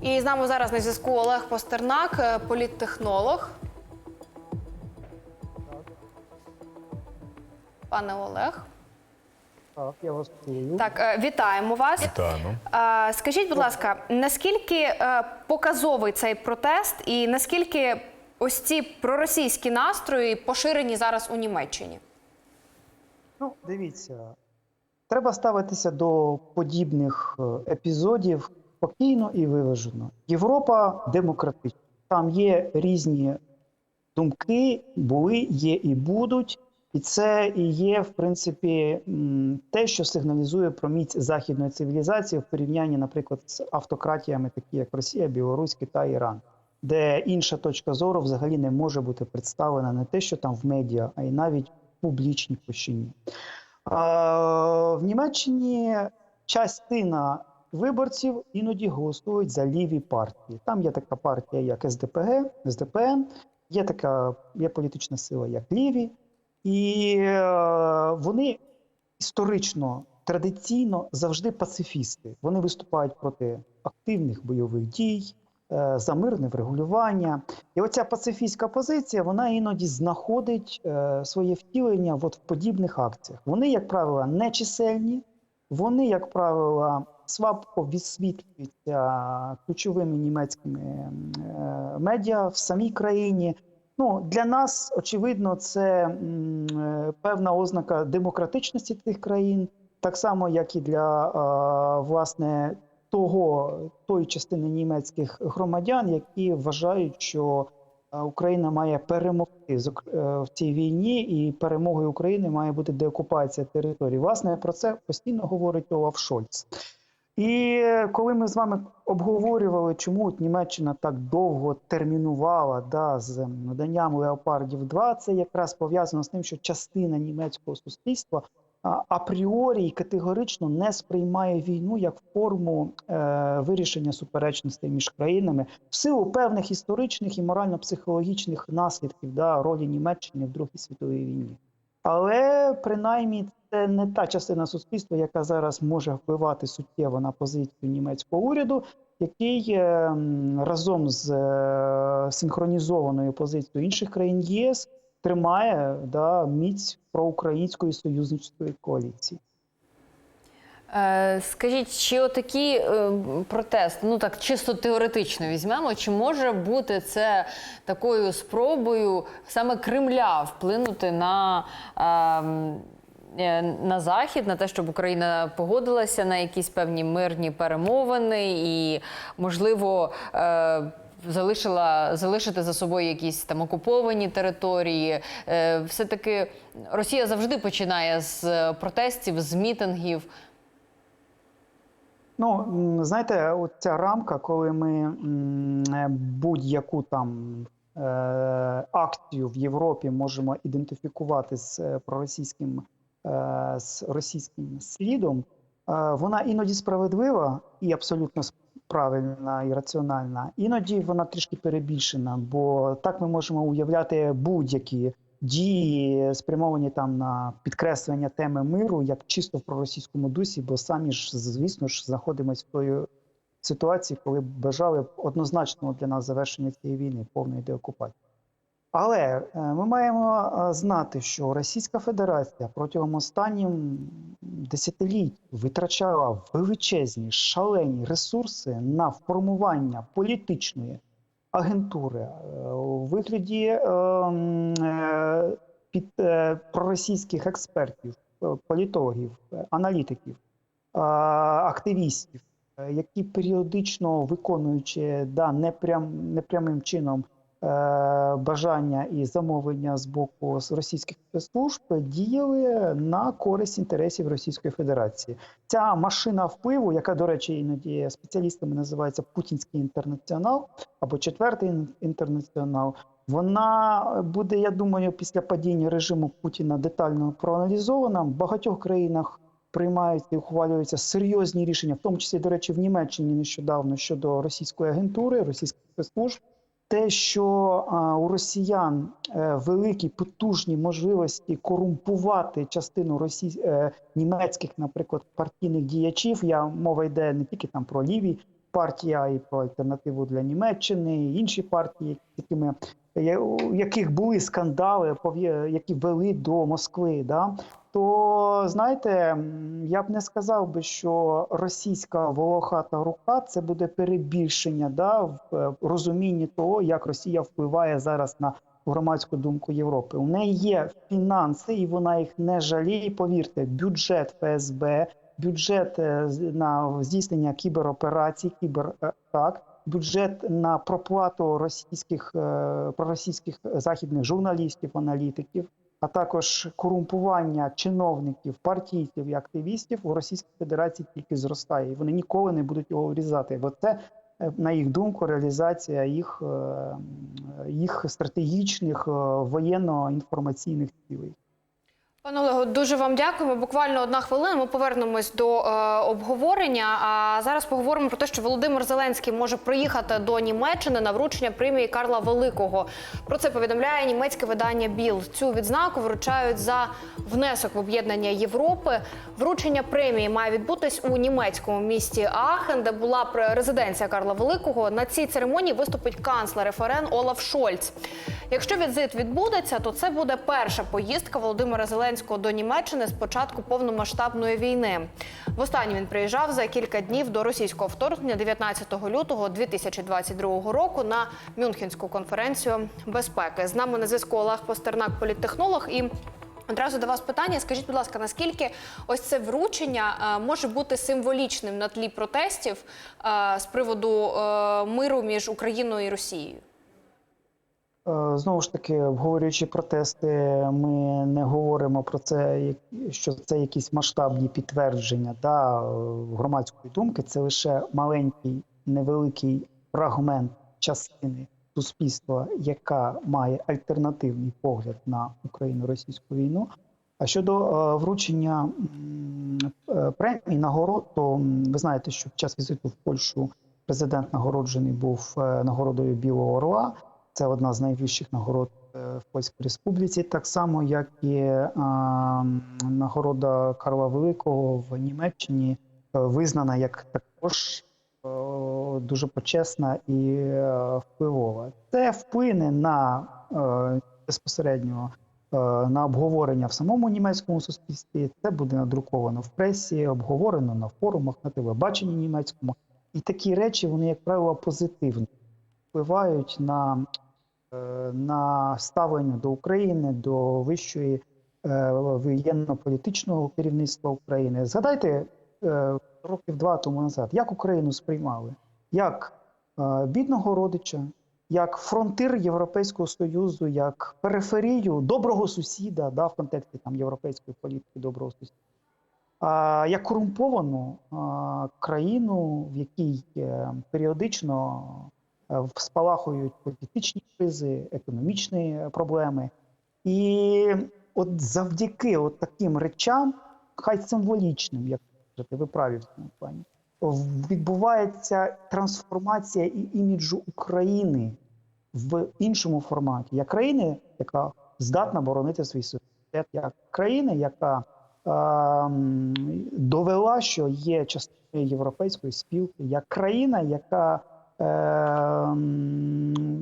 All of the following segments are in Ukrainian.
І з нами зараз на зв'язку Олег Постернак, е, політтехнолог. Пане Олег, Так, я вас чую. так е, вітаємо вас. Вітаємо. Е, Скажіть, будь ласка, наскільки показовий цей протест, і наскільки ось ці проросійські настрої поширені зараз у Німеччині? Ну, дивіться, треба ставитися до подібних епізодів спокійно і виважено. Європа демократична. Там є різні думки, були, є і будуть. І це і є, в принципі, те, що сигналізує про міць західної цивілізації в порівнянні, наприклад, з автократіями, такі як Росія, Білорусь, Китай, Іран, де інша точка зору взагалі не може бути представлена не те, що там в медіа, а й навіть в публічній площині. В Німеччині частина виборців іноді голосують за ліві партії. Там є така партія, як СДПГ, СДПН, є така є політична сила, як ліві, і е, вони історично, традиційно завжди пацифісти. Вони виступають проти активних бойових дій, е, за мирне врегулювання. І оця пацифістська позиція вона іноді знаходить е, своє втілення от в подібних акціях. Вони, як правило, не чисельні, вони, як правило, слабко відсвітлюються ключовими німецькими е, медіа в самій країні. Ну, для нас, очевидно, це е, певна ознака демократичності тих країн, так само, як і для власне того, тої частини німецьких громадян, які вважають, що Україна має перемогти е, в цій війні, і перемогою України має бути деокупація території. Власне, про це постійно говорить Олаф Шольц. І коли ми з вами обговорювали, чому от Німеччина так довго термінувала да, з наданням леопардів 2, це якраз пов'язано з тим, що частина німецького суспільства апріорі і категорично не сприймає війну як форму е, вирішення суперечностей між країнами в силу певних історичних і морально-психологічних наслідків да, ролі Німеччини в Другій світовій війні. Але принаймні це не та частина суспільства, яка зараз може впливати суттєво на позицію німецького уряду, який е, разом з е, синхронізованою позицією інших країн ЄС тримає да, міць проукраїнської союзничної коаліції. Е, Скажіть, чи отакі е, протести, ну так чисто теоретично візьмемо, чи може бути це такою спробою саме Кремля вплинути на, ем, е, на Захід, на те, щоб Україна погодилася на якісь певні мирні перемовини і, можливо, залишила залишити за собою якісь там окуповані території. Е, Все-таки Росія завжди починає з протестів, з мітингів. Ну, знаєте, от ця рамка, коли ми е, будь-яку там е, акцію в Європі можемо ідентифікувати з е, проросійським з російським слідом, вона іноді справедлива і абсолютно правильна і раціональна. Іноді вона трішки перебільшена, бо так ми можемо уявляти будь-які дії, спрямовані там на підкреслення теми миру, як чисто в проросійському дусі, бо самі ж, звісно ж, знаходимося в тої ситуації, коли бажали однозначного для нас завершення цієї війни, повної деокупації. Але е, ми маємо е, знати, що Російська Федерація протягом останніх десятиліть витрачала величезні шалені ресурси на формування політичної агентури е, у вигляді е, е, під проросійських експертів, політологів, аналітиків, активістів, які періодично виконуючи да, непрям, непрямим чином бажання і замовлення з боку російських спецслужб діяли на користь інтересів Російської Федерації. Ця машина впливу, яка, до речі, іноді спеціалістами називається Путінський інтернаціонал або четвертий інтернаціонал. Вона буде, я думаю, після падіння режиму Путіна детально проаналізована. В багатьох країнах приймаються і ухвалюються серйозні рішення, в тому числі, до речі, в Німеччині нещодавно щодо російської агентури, російських спецслужб. Те, що у росіян е, великі потужні можливості корумпувати частину росій... е, німецьких, наприклад, партійних діячів, я мова йде не тільки там про ліві партія і про альтернативу для Німеччини, і інші партії, якими яких були скандали, які вели до Москви. Да? То знаєте, я б не сказав би, що російська волохата рука це буде перебільшення да, в е, розумінні того, як Росія впливає зараз на громадську думку Європи. У неї є фінанси, і вона їх не жаліє. Повірте, бюджет ФСБ, бюджет е, на здійснення кібероперацій, кібератак, бюджет на проплату російських е, проросійських західних журналістів, аналітиків, а також корумпування чиновників, партійців і активістів у Російській Федерації тільки зростає, і вони ніколи не будуть його врізати. Бо це, е, на їх думку, реалізація їх, е, їх стратегічних е, воєнно-інформаційних цілей. Пане Олего, дуже вам дякуємо. Буквально одна хвилина. Ми повернемось до е, обговорення. А зараз поговоримо про те, що Володимир Зеленський може приїхати до Німеччини на вручення премії Карла Великого. Про це повідомляє німецьке видання Біл. Цю відзнаку вручають за внесок в об'єднання Європи. Вручення премії має відбутись у німецькому місті Ахен, де була резиденція Карла Великого. На цій церемонії виступить канцлер ФРН Олаф Шольц. Якщо візит відбудеться, то це буде перша поїздка Володимира Зеленського до Німеччини з початку повномасштабної війни. Востаннє він приїжджав за кілька днів до російського вторгнення 19 лютого 2022 року на Мюнхенську конференцію безпеки. З нами на зв'язку Олег Постернак, політтехнолог і. Одразу до вас питання. Скажіть, будь ласка, наскільки ось це вручення е, може бути символічним на тлі протестів е, з приводу е, миру між Україною і Росією? Е, Знову ж таки, обговорюючи протести, ми не говоримо про це, що це якісь масштабні підтвердження да, громадської думки. Це лише маленький невеликий фрагмент частини суспільства, яка має альтернативний погляд на Україно-російську війну. А щодо е, вручення е, премій нагород, то ви знаєте, що під час візиту в Польщу президент нагороджений був нагородою Білого Орла. Це одна з найвищих нагород е, в Польській Республіці, так само як і е, нагорода Карла Великого в Німеччині е, визнана як також дуже почесна і впливова. Це вплине на безпосередньо на обговорення в самому німецькому суспільстві. Це буде надруковано в пресі, обговорено на форумах, на телебаченні німецькому. І такі речі, вони, як правило, позитивні впливають на, е, на ставлення до України, до вищої е, воєнно-політичного керівництва України. Згадайте е, років два тому назад, як Україну сприймали, як бідного родича, як фронтир Європейського Союзу, як периферію доброго сусіда, да, в контексті там європейської політики доброго сусіда. А, як корумповану країну, в якій періодично спалахують політичні кризи, економічні проблеми. І от завдяки от таким речам, хай символічним, як кажете, ви праві в цьому плані, відбувається трансформація і іміджу України в іншому форматі, як країни, яка здатна боронити свій суверенітет, як країни, яка ем, довела, що є частиною європейської спілки, як країна, яка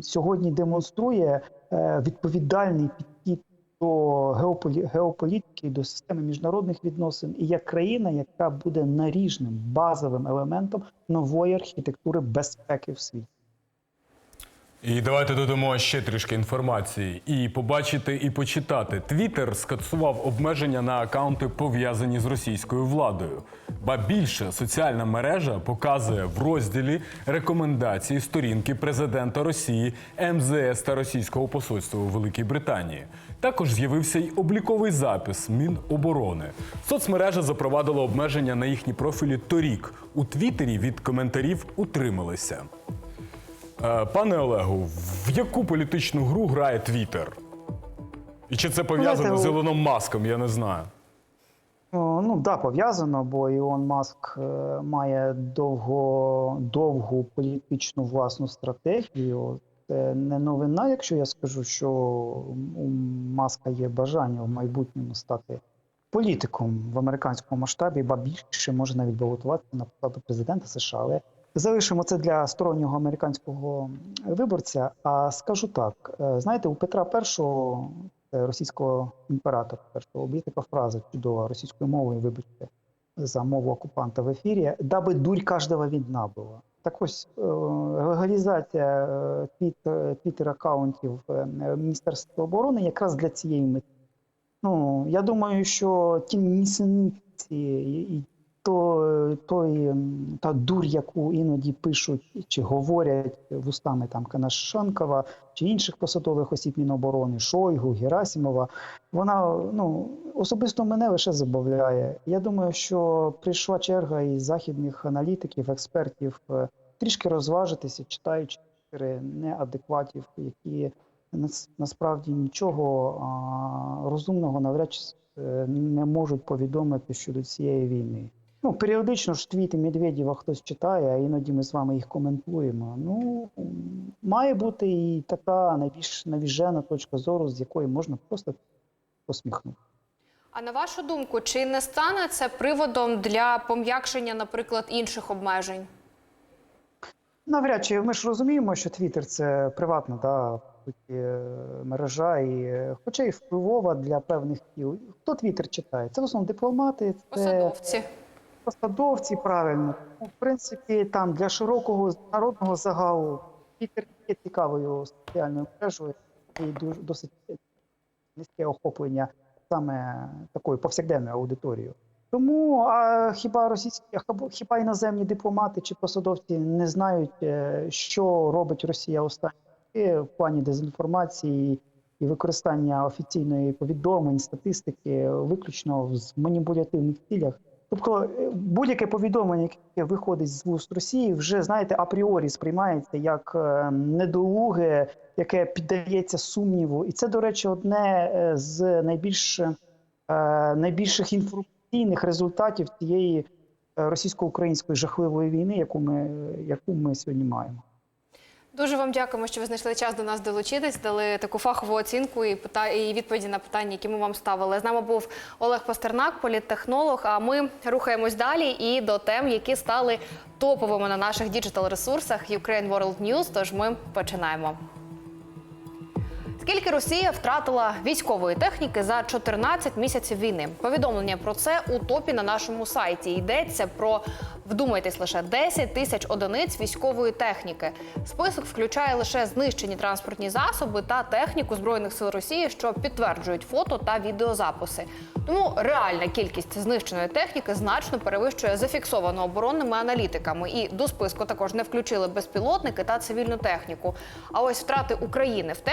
сьогодні демонструє е, відповідальний підхід до геополі- геополітики, до системи міжнародних відносин, і як країна, яка буде наріжним базовим елементом нової архітектури безпеки в світі. І давайте додамо ще трішки інформації. І побачити, і почитати. Твіттер скасував обмеження на акаунти, пов'язані з російською владою. Ба більше соціальна мережа показує в розділі рекомендації сторінки президента Росії, МЗС та російського посольства у Великій Британії. Також з'явився й обліковий запис Міноборони. Соцмережа запровадила обмеження на їхні профілі торік. У Твіттері від коментарів утрималися. Е, Пане Олегу, в яку політичну гру грає Твіттер? І чи це пов'язано з Ілоном Маском, я не знаю. Ну да, пов'язано, бо Ілон Маск е, має довго, довгу політичну власну стратегію. Це не новина, якщо я скажу, що у Маска є бажання в майбутньому стати політиком в американському масштабі, ба більше може навіть балотуватися на посаду президента США. Але залишимо це для стороннього американського виборця. А скажу так: е, знаєте, у Петра І, російського імператора, першого є така фраза чудова російською мовою, вибачте, за мову окупанта в ефірі, даби дурь кожного видна була. Так ось е, легалізація е, твіттер-аккаунтів е, Міністерства оборони якраз для цієї мети. Ну, я думаю, що ті нісениці і то, той, та дурь, яку іноді пишуть чи говорять вустами там Канашанкова чи інших посадових осіб Міноборони, Шойгу, Герасимова, вона ну, особисто мене лише забавляє. Я думаю, що прийшла черга і західних аналітиків, експертів е, трішки розважитися, читаючи неадекватів, які нас- насправді нічого розумного навряд чи е, не можуть повідомити щодо цієї війни. Ну, періодично ж твіти Медведєва хтось читає, а іноді ми з вами їх коментуємо. Ну, має бути і така найбільш навіжена точка зору, з якої можна просто посміхнути. А на вашу думку, чи не стане це приводом для пом'якшення, наприклад, інших обмежень? Навряд чи ми ж розуміємо, що Твіттер це приватна да, мережа, і, хоча і впливова для певних кіл. Хто Твіттер читає? Це в основному дипломати, це Посадовці. Посадовці, правильно. Ну, в принципі, там для широкого народного загалу Твіттер є цікавою соціальною мережею і дуже досить низьке охоплення саме такою повсякденною аудиторією. Тому а хіба російські, хіба іноземні дипломати чи посадовці не знають, е, що робить Росія останні роки в плані дезінформації і використання офіційної повідомлень, статистики виключно в маніпулятивних цілях? Тобто е, будь-яке повідомлення, яке виходить з вуст Росії, вже знаєте, апріорі сприймається як е, недолуге, яке піддається сумніву. І це, до речі, одне е, з найбільш найбільших інформаційних результатів цієї російсько-української жахливої війни, яку ми, яку ми сьогодні маємо. Дуже вам дякуємо, що ви знайшли час до нас долучитись, дали таку фахову оцінку і і відповіді на питання, які ми вам ставили. З нами був Олег Пастернак, політтехнолог. А ми рухаємось далі і до тем, які стали топовими на наших діджитал-ресурсах Ukraine World News. Тож ми починаємо. Скільки Росія втратила військової техніки за 14 місяців війни? Повідомлення про це у топі на нашому сайті. Йдеться про вдумайтесь лише 10 тисяч одиниць військової техніки. Список включає лише знищені транспортні засоби та техніку збройних сил Росії, що підтверджують фото та відеозаписи. Тому реальна кількість знищеної техніки значно перевищує зафіксовану оборонними аналітиками. І до списку також не включили безпілотники та цивільну техніку. А ось втрати України в техніці